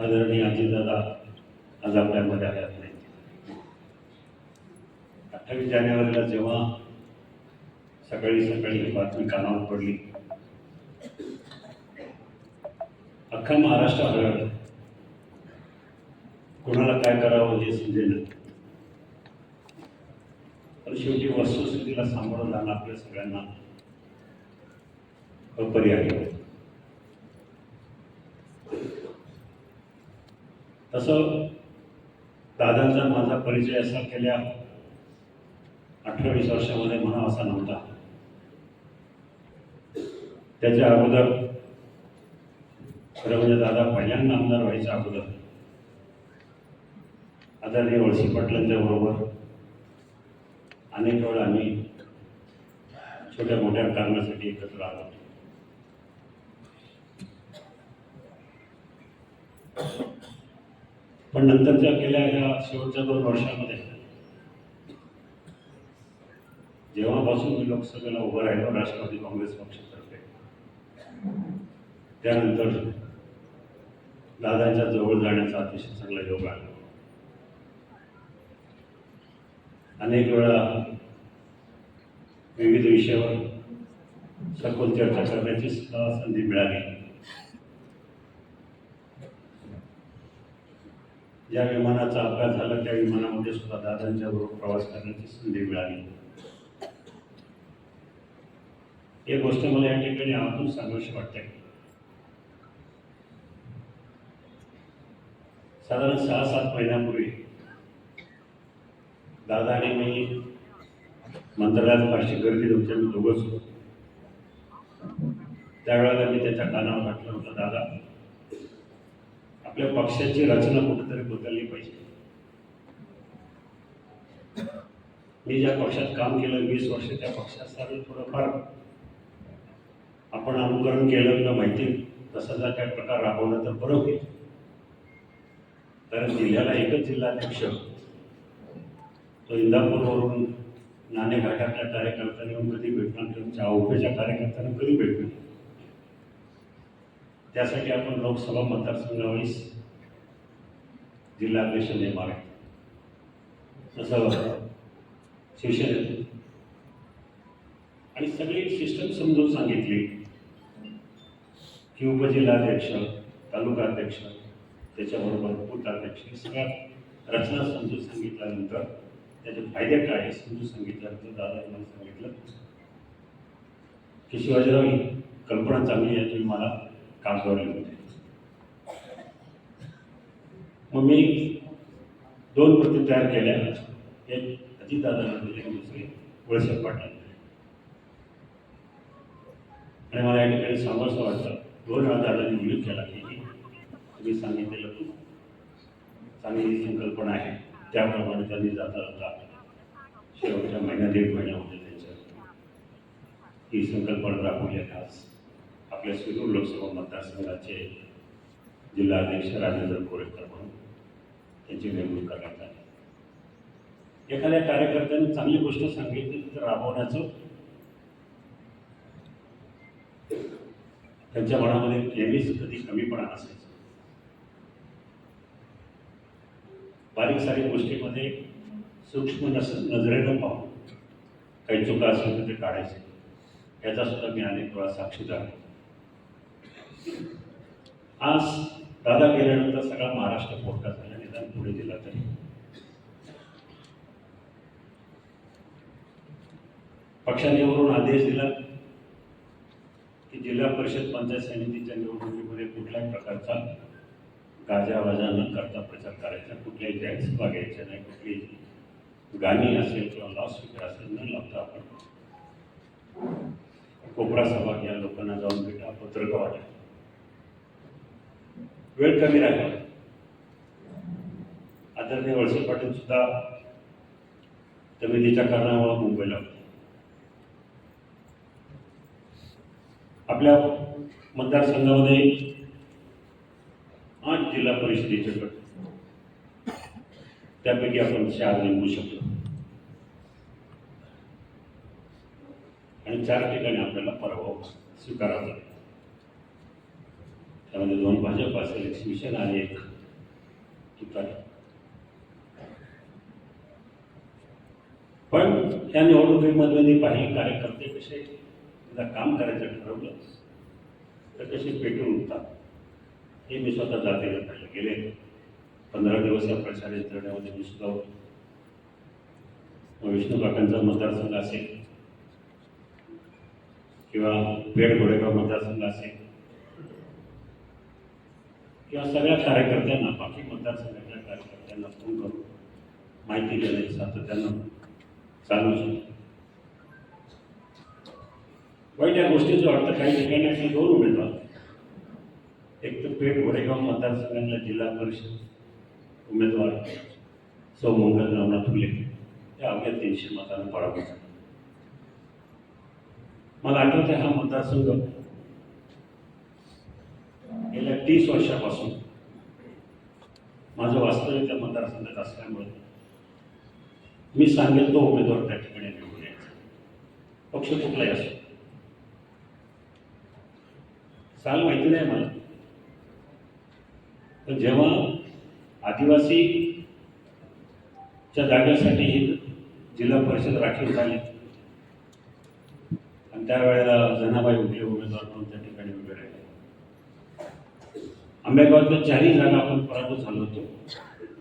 आदरणीय अजितदादा आज आपल्यामध्ये आल्यात. नाही अठ्ठावीस जानेवारीला जेव्हा सकाळी सकाळी ही बातमी कानावर पडली अख्खा महाराष्ट्र हरळ कोणाला काय करावं हे समजेल पण शेवटी वस्तुस्थितीला सामोरं जाणं आपल्या सगळ्यांना अपर्यायी होतं. तसं दादांचा माझा परिचय असा केल्या अठ्ठावीस वर्षामध्ये म्हणा असा नव्हता. त्याच्या अगोदर खरं म्हणजे दादा पहिल्यांदा आमदार व्हायच्या अगोदर आदरणीय वळसी पाटलांच्या बरोबर अनेक वेळा आम्ही छोट्या मोठ्या कारणासाठी एकत्र आलो पण नंतरच्या गेल्या ह्या शेवटच्या दोन वर्षामध्ये जेव्हापासून मी लोकसभेला उभं राहिलो राष्ट्रवादी काँग्रेस पक्षातर्फे त्यानंतर दादांच्या जवळ जाण्याचा अतिशय चांगला योग आला. अनेक वेळा विविध विषयावर सखोल चर्चा करण्याची सुद्धा संधी मिळाली. ज्या विमानाचा अपघात झाला. त्या विमानामध्ये सुद्धा दादांच्या बरोबर प्रवास करण्याची संधी मिळाली. एक गोष्ट मला या ठिकाणी आतून सांगावीशी वाटते. साधारण सहा सात महिन्यापूर्वी दादा आणि मी मंत्रालयात फारशी गर्दी नव्हती. आम्ही दोघंच होतो. त्यावेळेला मी त्याच्या कानावर म्हटलं होतं दादा. आपल्या पक्षाची रचना कुठेतरी बदलली पाहिजे. मी ज्या पक्षात काम केलं वीस वर्ष त्या पक्षात साधं थोडंफार. आपण अनुकरण केलं का माहिती तसा जर काय प्रकार राबवला तर बरं होईल. कारण जिल्ह्याला एकच जिल्हाध्यक्ष तो इंदापूरवरून नाणे घाटातल्या कार्यकर्त्यांना येऊन कधी भेटणार किंवा औफेच्या कार्यकर्त्यांना कधी भेटणार? त्यासाठी आपण लोकसभा मतदारसंघावेळीस जिल्हाध्यक्ष नेमावे तसं शिवसेनेत. आणि सगळी सिस्टम समजून सांगितली. की उपजिल्हाध्यक्ष तालुका अध्यक्ष त्याच्याबरोबर बूथाध्यक्ष सगळ्या रचना समजून सांगितल्यानंतर त्याचे फायदे काय समजून सांगितल्यानंतर दादा मला सांगितलं. की शिवाजीराव ही कल्पना चांगली आहे तुम्ही मला काम होते मग मी दोन प्रती तयार केल्या. एक अजितदादांना दिली आणि दुसरी वळसे पाटील. आणि मला या ठिकाणी सांगायचं वाटतं दोन वेळा दादांनी उल्लेख केला की तुम्ही सांगितलेलं खूप चांगली संकल्पना आहे. त्याप्रमाणे त्यांनी जाता जाता शेवटच्या महिन्यात एक महिन्यामध्ये त्यांच्या ही संकल्पना राबवली आहे आज आपल्या शिरूर लोकसभा मतदारसंघाचे जिल्हाध्यक्ष राजेंद्र कोरेकर म्हणून त्यांची नेमणूक करण्यात आली. एखाद्या कार्यकर्त्याने चांगली गोष्ट सांगितली तर राबवण्याचं त्यांच्या मनामध्ये नेहमीच कधी कमीपणा असायचं. बारीक सारीक गोष्टीमध्ये सूक्ष्म नस नजरेनं पाहून काही चुका असेल तर ते काढायचे. याचा सुद्धा मी अनेक वेळा साक्षीदार आहे. आज दादा गेल्यानंतर सगळा महाराष्ट्र पोटका झाला निदान पुढे दिला तरी. पक्षाने वरून आदेश दिला की जिल्हा परिषद पंचायत समितीच्या निवडणुकीमध्ये कुठल्याही प्रकारचा गाजावाजा न करता प्रचार करायचा कुठल्याही जाहीर सभा नाही कुठली गाणी असेल किंवा लाऊडस्पीकर असेल न लावता आपण कोपरा सभा घ्या लोकांना जाऊन भेटा पत्रकं वाटा. वेळ कमी राहिला. आदरणीय वळसे पाटील सुद्धा तब्येतीच्या कारणामुळे मुंबईला होते. आपल्या मतदारसंघामध्ये आठ जिल्हा परिषदेचे गट. त्यापैकी आपण चार निवडू शकतो आणि चार ठिकाणी आपल्याला पराभव स्वीकारावा लागेल. त्यामध्ये दोन भाजप असेल एक शिवसेना आणि एक तुतारी पण या निवडणुकीमध्ये मी पाहिले कार्यकर्ते कसे एकदा काम करायचं ठरवलं. तर कसे पेटून उठतात हे मी स्वतः जातीला पाहिलं गेले. पंधरा दिवस या प्रचार यंत्रणेमध्ये मी सुद्धा होतो विष्णू काकांचा मतदारसंघ असेल किंवा पेड गोडेगाव मतदारसंघ असेल किंवा सगळ्या कार्यकर्त्यांना बाकी मतदारसंघातल्या कार्यकर्त्यांना फोन करून माहिती देणे सातत्यानं चालू शकतो वाईट या गोष्टीचं वाटतं काही ठिकाणी आपले दोन उमेदवार. एक तर पेठ वडेगाव मतदारसंघातला जिल्हा परिषद उमेदवार सौ मंगल रामनाथ फुले. हे अवघ्या तीनशे मतांना पराभूत मला आठवतं हा मतदारसंघ गेल्या तीस वर्षापासून माझं वास्तव्य त्या मतदारसंघात असल्यामुळे मी सांगेल तो उमेदवार त्या ठिकाणी निवडून यायचा. पक्ष कुठलाही असो. साल माहिती नाही मला. पण जेव्हा आदिवासीच्या जागेसाठी ही जिल्हा परिषद राखीव झाली आणि त्यावेळेला जनाबाई उभे उमेदवार म्हणून त्या ठिकाणी उभे राहिले. आंबेगावातल्या चारही जागा आपण पराभूत झालो होतो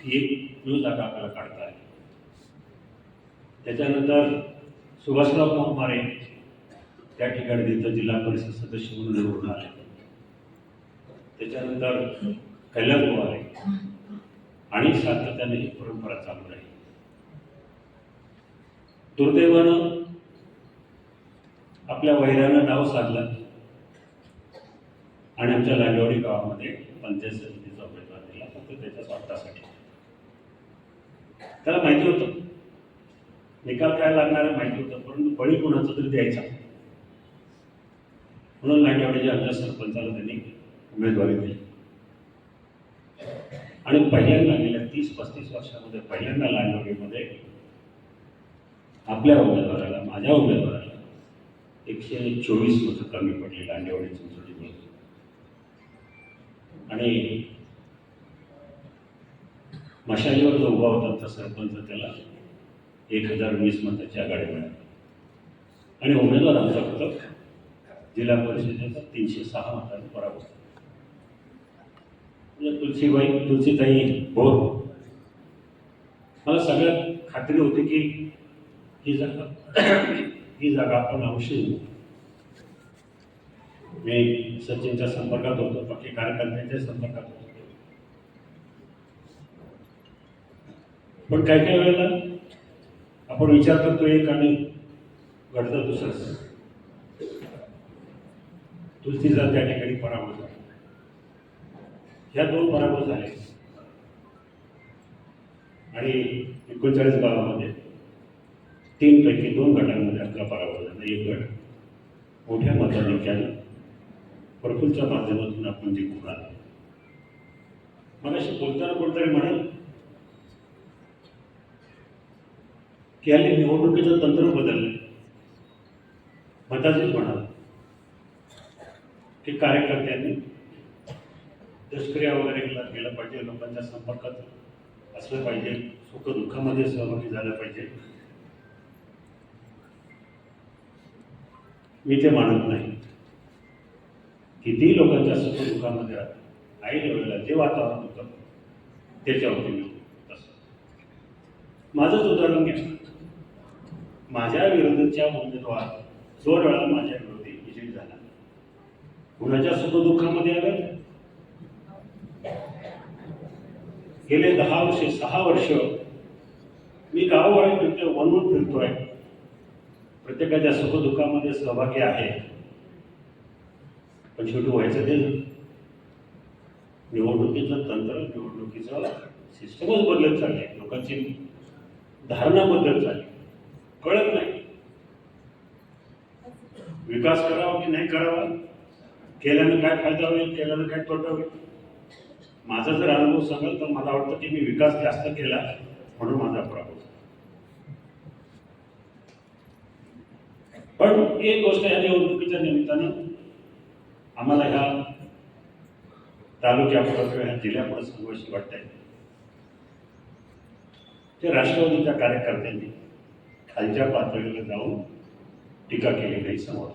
ती एक न्यू जागा आपल्याला काढता आली. त्याच्यानंतर सुभाषराव मोहमारे त्या ठिकाणी तिथं जिल्हा परिषद सदस्य म्हणून निवडून आले. त्याच्यानंतर कैलास गोवारे आणि सातत्याने ही परंपरा चालू राहील. दुर्दैवानं आपल्या वैरानं नाव साधला. आणि आमच्या लांडवडी गावामध्ये पंचायत समितीचा उमेदवार दिला फक्त त्याच्या स्वार्थासाठी. त्याला माहिती होतं. निकाल काय लागणार आहे माहिती होतं परंतु बळी कोणाचा तरी द्यायचा. म्हणून लांडवाडीच्या आमच्या सरपंचाला त्यांनी उमेदवारी दिली. आणि पहिल्यांदा गेल्या तीस पस्तीस वर्षामध्ये पहिल्यांदा लांडवाडीमध्ये आपल्या उमेदवाराला माझ्या उमेदवाराला एकशे चोवीस मतं कमी पडली लांडेवाडी चिंचोलीमध्ये आणि मशालीवर जो उभा होता आमचा सरपंच त्याला एक हजार वीस मताची आघाडी मिळाली. आणि उमेदवार आमचा फक्त जिल्हा परिषदेचा तीनशे सहा मतांनी पराभव म्हणजे तुलसीबाई तुलसीताई बोर मला सगळ्यात खात्री होती की ही जागा ही जागा आपण अवश्य मी सचिनच्या संपर्कात होतो बाकी कार्यकर्त्यांच्या संपर्कात होतो. पण काही काही वेळेला आपण विचार करतो एक आणि घडतं दुसरंच तुलसीचा त्या ठिकाणी पराभव झाला. ह्या दोन पराभव झाले. आणि एकोणचाळीस गावामध्ये तीन पैकी दोन गटांमध्ये आपला पराभव झाला. एक गट मोठ्या मताधिक्यानं प्रफुलच्या माध्यमातून आपण जिंकून आलो. मला अशी बोलताना कोणतरी म्हणाल की हल्ली निवडणुकीचं तंत्र बदललं. मताचीच म्हणाल की कार्यकर्त्यांनी दशक्रिया वगैरे केला केलं पाहिजे लोकांच्या संपर्कात असलं पाहिजे सुख दुःखामध्ये सहभागी झालं पाहिजे. मी ते मानत नाही. कितीही लोकांच्या सुख दुःखामध्ये राहतात आई वेळेला जे वातावरण होतं त्याच्यावरती मी तसं माझंच उदाहरण घ्या. माझ्या विरोधाच्या उमेदवार दोन वेळा माझ्या विरोधी विजयी झाला. कुणाच्या सुखदुःखामध्ये आलं? गेले दहा वर्षे सहा वर्ष मी गावोगावी फिरतोय वनवून फिरतोय. प्रत्येकाच्या सुखदुःखामध्ये सहभागी आहे. पण शेवटी व्हायचं ते. निवडणुकीचं तंत्र निवडणुकीचं सिस्टमच बदलत चालली लोकांची धारणा बदलत चालली. कळत नाही. विकास करावा की नाही करावा? केल्यानं काय फायदा होईल? केल्यानं काय तोटा होईल? माझा जर अनुभव सांगाल तर मला वाटतं की मी विकास जास्त केला म्हणून माझा पराभव पण एक गोष्ट या निवडणुकीच्या निमित्तानं आम्हाला ह्या तालुक्यापुढं किंवा ह्या जिल्ह्यापुढं सांगूशी वाटतंय. ते राष्ट्रवादीच्या कार्यकर्त्यांनी खालच्या पातळीवर जाऊन टीका केलेली समोर.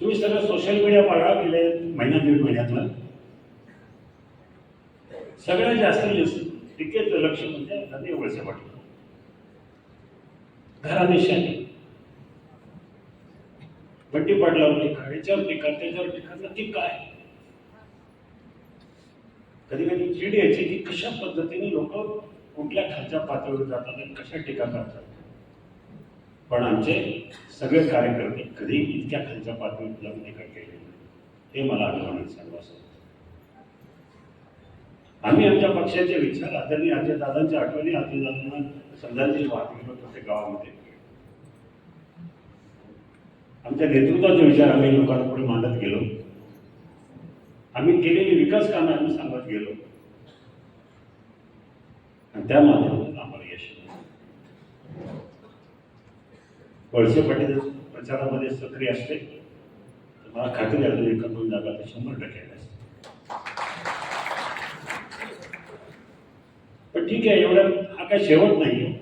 तुम्ही सगळं सोशल मीडिया बघा गेले महिना दीड महिन्यातलं सगळ्यात जास्त लक्ष- टीकेचं लक्ष म्हणजे नदी वळसे पाटील. घरादेशाने बंटी पाटलावर टीका याच्यावर टीका त्याच्यावर टीका. नक्की काय? कधी कधी चीड यायची की कशा पद्धतीने लोक कुठल्या खालच्या पातळीवर जातात आणि कशा टीका करतात? पण आमचे सगळे कार्यकर्ते कधी इतक्या खालच्या पातळीवर जाऊन टीका केली हे मला अभिमानाने सांगावं आम्ही आमच्या पक्षाचे विचार आदरणीय आजी दादांच्या आठवणी आजी दादांना श्रद्धांजली वाहतूक गेलो होते गावामध्ये. आमच्या नेतृत्वाचे विचार आम्ही लोकांपुढे मांडत गेलो. आम्ही केलेली विकास कामे आम्ही सांगत गेलो. आणि त्या माध्यमातून आम्हाला यश वळसे पाटील प्रचारामध्ये सक्रिय असते तर मला खात्री आहे अजून एका दोन जागा ते शंभर टक्के असते पण ठीक आहे एवढ्या हा काय शेवट नाही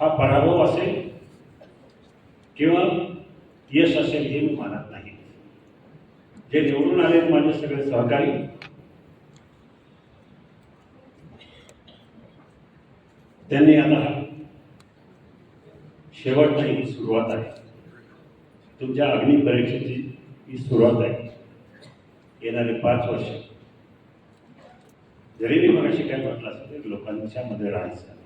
हा पराभव असेल किंवा यश असेल हे मी मानत नाही. जे निवडून आले माझे सगळे सहकारी त्यांनी आता शेवटची शेवट नाही ही सुरुवात आहे. तुमच्या अग्निपरीक्षेची ही सुरुवात आहे. येणारे पाच वर्ष. जरी मी मगाशी काय म्हटलं असेल लोकांच्या मध्ये राहायचं.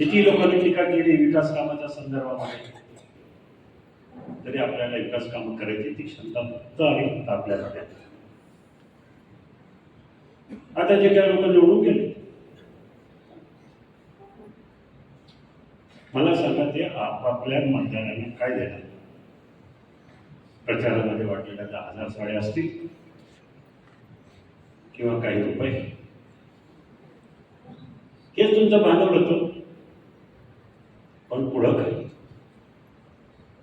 किती लोकांनी टीका केली विकास कामाच्या संदर्भामध्ये? तरी आपल्याला विकास काम करायची ती क्षमता फक्त आणि फक्त आपल्याकडे आता जे काही लोक निवडून गेले मला सांगा ते आपापल्या मतदारांना काय देणार? प्रचारामध्ये वाटलेल्या दहा हजार साड्या असतील किंवा काही रुपये? हेच तुमचं भांडवल होतं. पण पुढं काय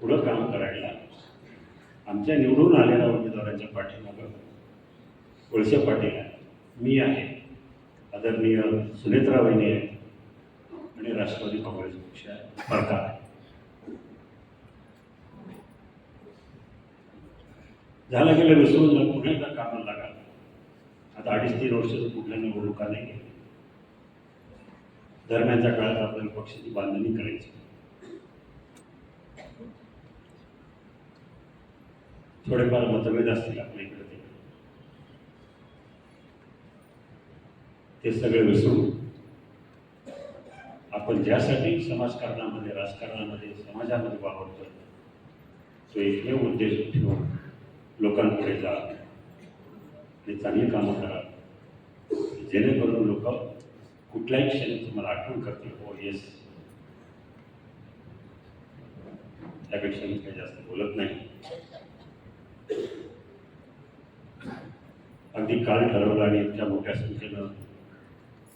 पुढं काम करायला आमच्या निवडून आलेल्या उमेदवारांच्या पाठीमागं वळसे पाटील आहे मी आहे. आदरणीय सुनेत्रा वहिनी आहे आणि राष्ट्रवादी काँग्रेस पक्ष आहे. सरकार आहे. झालं गेलं विसरून जा पुन्हा एकदा कामाला लागा आता अडीच तीन वर्ष कुठल्या निवडणुका नाही. गेल्या. दरम्यानच्या काळात आपल्याला पक्षाची बांधणी करायची. थोडेफार मतभेद असतील आपल्या इकडे ते. सगळे विसरून आपण ज्यासाठी समाजकारणामध्ये राजकारणामध्ये समाजामध्ये वावरतोय तो एकमेव उद्देश ठेवून लोकांपुढे जा. आणि चांगली कामं करा. जेणेकरून लोक कुठल्याही क्षणी तुम्हाला आठवण करतील हो येस त्यापेक्षा मी काही जास्त बोलत नाही. अगदी काल ठरवलं आणि इतक्या मोठ्या संख्येनं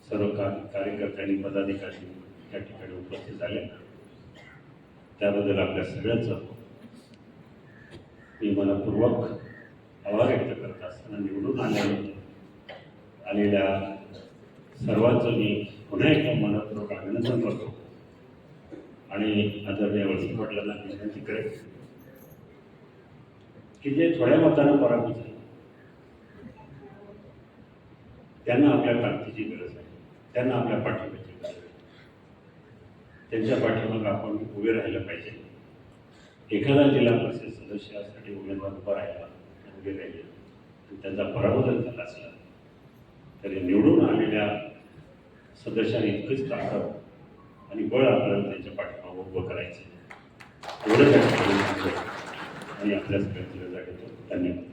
सर्व कार्यकर्त्यांनी पदाधिकारी त्या ठिकाणी उपस्थित झाले. त्याबद्दल आपल्या सगळ्यांचं मी मनपूर्वक आभार व्यक्त करत असताना निवडून आलेल्या आलेल्या सर्वांचं मी पुन्हा एकदा मनपूर्वक अभिनंदन करतो आणि आदरणीय वळसे पाटलांना विनंती करेल की जे थोड्या मतानं पराभूत झाले. त्यांना आपल्या ताकदीची गरज आहे. त्यांना आपल्या पाठिंब्याची गरज आहे. त्यांच्या पाठीमाग आपण उभे राहायला पाहिजे. एखादा जिल्हा परिषद सदस्यासाठी उमेदवार उभा राहिला उभे राहिले आणि त्यांचा पराभव जर झाला असला तरी निवडून आलेल्या सदस्यांनी इतकंच ताकद आणि बळ आपल्याला त्यांच्या पाठीमागं उभं करायचं एवढं त्या आणि आपल्या सगळ्यांच्या रजा घेतो धन्यवाद.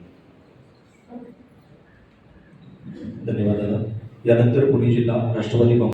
धन्यवाद दादा. यानंतर पुणे जिल्हा राष्ट्रवादी काँग्रेस